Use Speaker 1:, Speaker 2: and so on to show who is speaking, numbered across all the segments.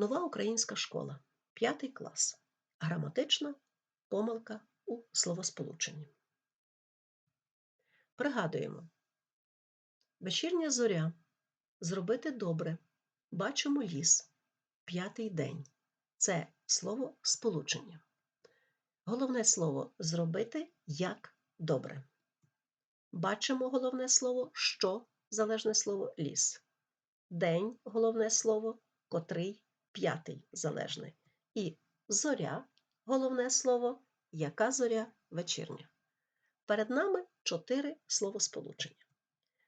Speaker 1: Нова українська школа, п'ятий клас. Граматична помилка у словосполученні. Пригадуємо. Вечірня зоря. Зробити добре. Бачимо ліс. П'ятий день. Це слово сполучення. Головне слово зробити як добре. Бачимо головне слово що залежне слово ліс. День головне слово котрий п'ятий залежний. І зоря головне слово, яка зоря вечірня. Перед нами чотири словосполучення.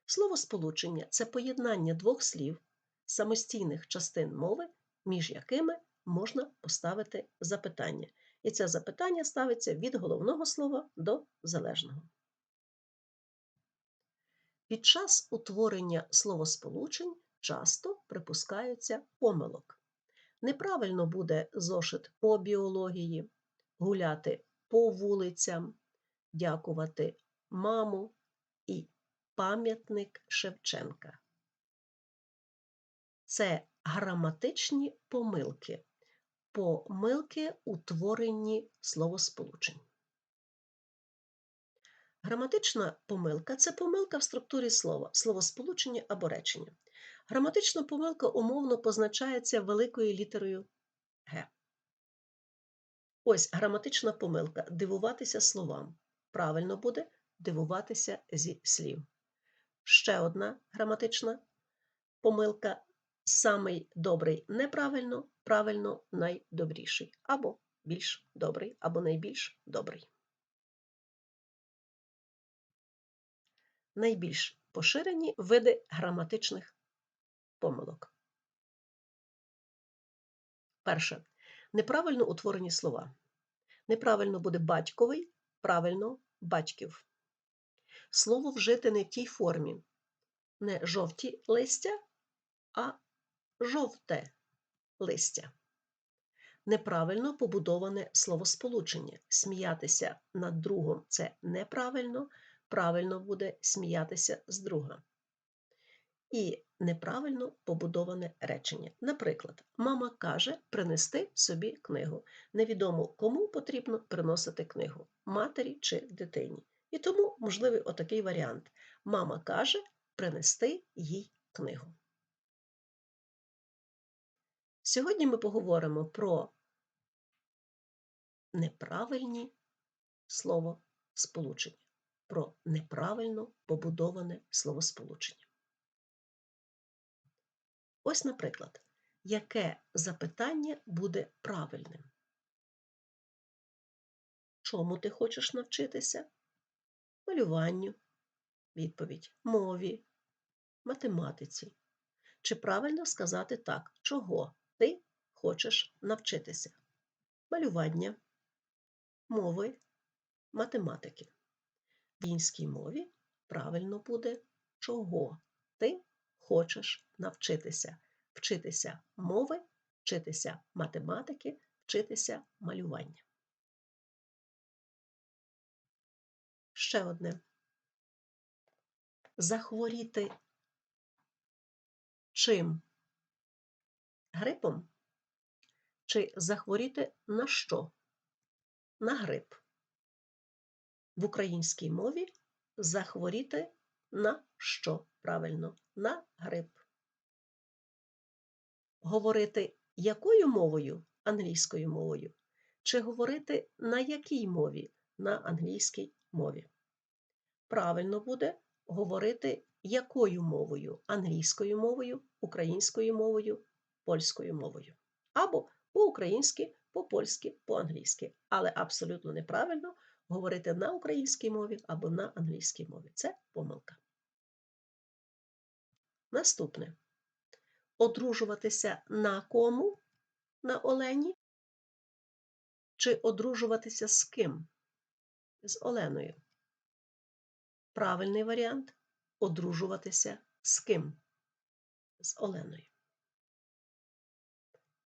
Speaker 1: Словосполучення це поєднання двох слів, самостійних частин мови, між якими можна поставити запитання. І це запитання ставиться від головного слова до залежного. Під час утворення словосполучень часто припускаються помилок. Неправильно буде зошит по біології, гуляти по вулицям, дякувати маму і пам'ятник Шевченка. Це граматичні помилки, помилки утворенні словосполучень. Граматична помилка це помилка в структурі слова, словосполучення або речення. Граматична помилка умовно позначається великою літерою Г. Ось граматична помилка дивуватися словам. Правильно буде дивуватися зі слів. Ще одна граматична помилка самий добрий неправильно, правильно найдобріший. Або більш добрий, або найбільш добрий. Найбільш поширені види граматичних помилок. Перше. Неправильно утворені слова. Неправильно буде батьковий, правильно батьків. Слово вжити не в тій формі. Не жовті листя, а жовте листя. Неправильно побудоване словосполучення. Сміятися над другом це неправильно, правильно буде сміятися з друга. І неправильно побудоване речення. Наприклад, мама каже принести собі книгу. Невідомо кому потрібно приносити книгу матері чи дитині. І тому можливий отакий варіант. Мама каже принести їй книгу. Сьогодні ми поговоримо про неправильні словосполучення, про неправильно побудоване словосполучення. Ось, наприклад, яке запитання буде правильним? Чому ти хочеш навчитися? Малюванню, відповідь мові, математиці. Чи правильно сказати так, чого ти хочеш навчитися? Малювання, мови, математики. В інській мові правильно буде чого ти хочеш навчитися, вчитися мови, вчитися математики, вчитися малювання. Ще одне. Захворіти чим? Грипом? Чи захворіти на що? На грип. В українській мові захворіти на що правильно? На грип. Говорити якою мовою? Англійською мовою. Чи говорити на якій мові? На англійській мові. Правильно буде говорити якою мовою? Англійською мовою, українською мовою, польською мовою. Або по-українськи, по-польськи, по-англійськи. Але абсолютно неправильно говорити на українській мові або на англійській мові. Це помилка. Наступне. Одружуватися на кому? На Олені? Чи одружуватися з ким? З Оленою. Правильний варіант одружуватися з ким? З Оленою.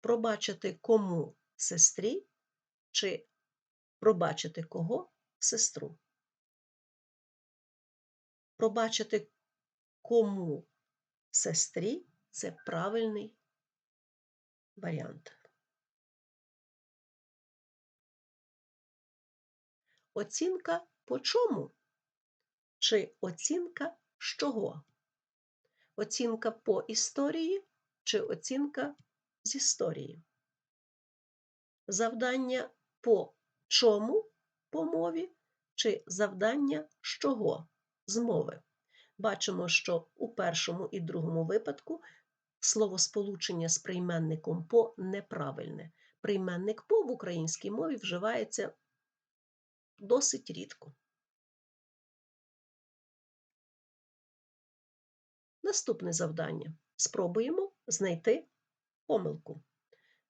Speaker 1: Пробачити кому сестрі, чи пробачити кого сестру. Пробачити кому сестрі це правильний варіант. Оцінка по чому? Чи оцінка з чого? Оцінка по історії чи оцінка з історії? Завдання по чому по мові, чи завдання з чого з мови? Бачимо, що у першому і другому випадку словосполучення з прийменником по неправильне. Прийменник по в українській мові вживається досить рідко. Наступне завдання. Спробуємо знайти помилку.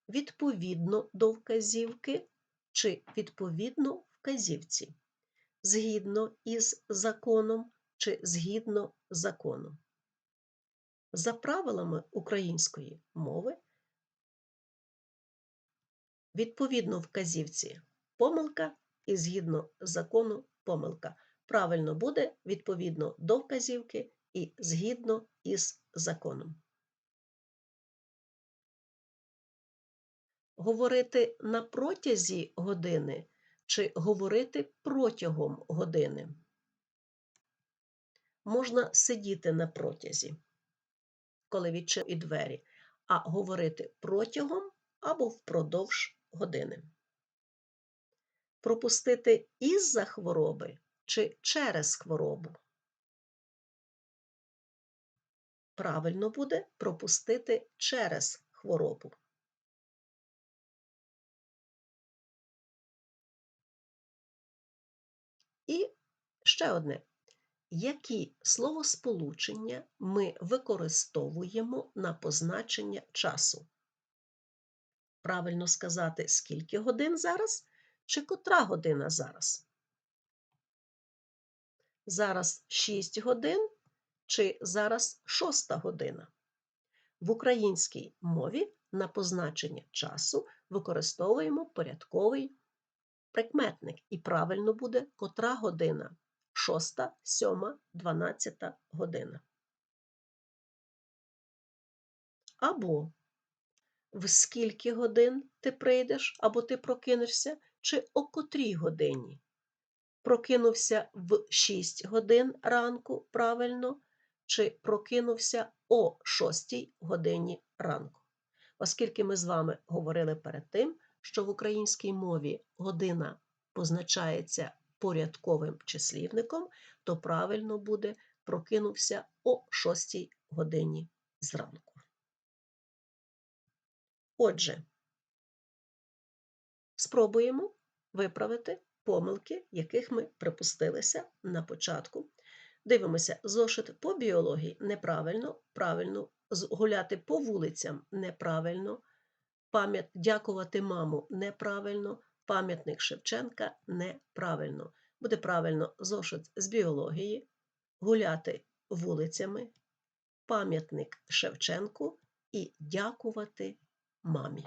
Speaker 1: Відповідно до вказівки чи відповідно вказівці. Згідно із законом чи згідно закону. За правилами української мови, відповідно вказівці помилка і згідно закону помилка. Правильно буде відповідно до вказівки і згідно із законом. Говорити на протязі години чи говорити протягом години. Можна сидіти на протязі, коли відчинені двері, а говорити протягом або впродовж години. Пропустити із-за хвороби чи через хворобу. Правильно буде пропустити через хворобу. І ще одне. Які словосполучення ми використовуємо на позначення часу? Правильно сказати, скільки годин зараз чи котра година зараз? Зараз 6 годин чи зараз 6 година? В українській мові на позначення часу використовуємо порядковий прикметник, і правильно буде котра година. Шоста, сьома, дванадцята година. Або в скільки годин ти прийдеш або ти прокинешся, чи о котрій годині. Прокинувся в 6 годин ранку правильно, чи прокинувся о 6 годині ранку. Оскільки ми з вами говорили перед тим, що в українській мові година позначається порядковим числівником, то правильно буде прокинувся о 6 годині зранку. Отже, спробуємо виправити помилки, яких ми припустилися на початку. Дивимося, зошит по біології неправильно, правильно, гуляти по вулицям неправильно, пам'ят дякувати маму неправильно, пам'ятник Шевченка неправильно. Буде правильно зошит з біології, гуляти вулицями, пам'ятник Шевченку і дякувати мамі.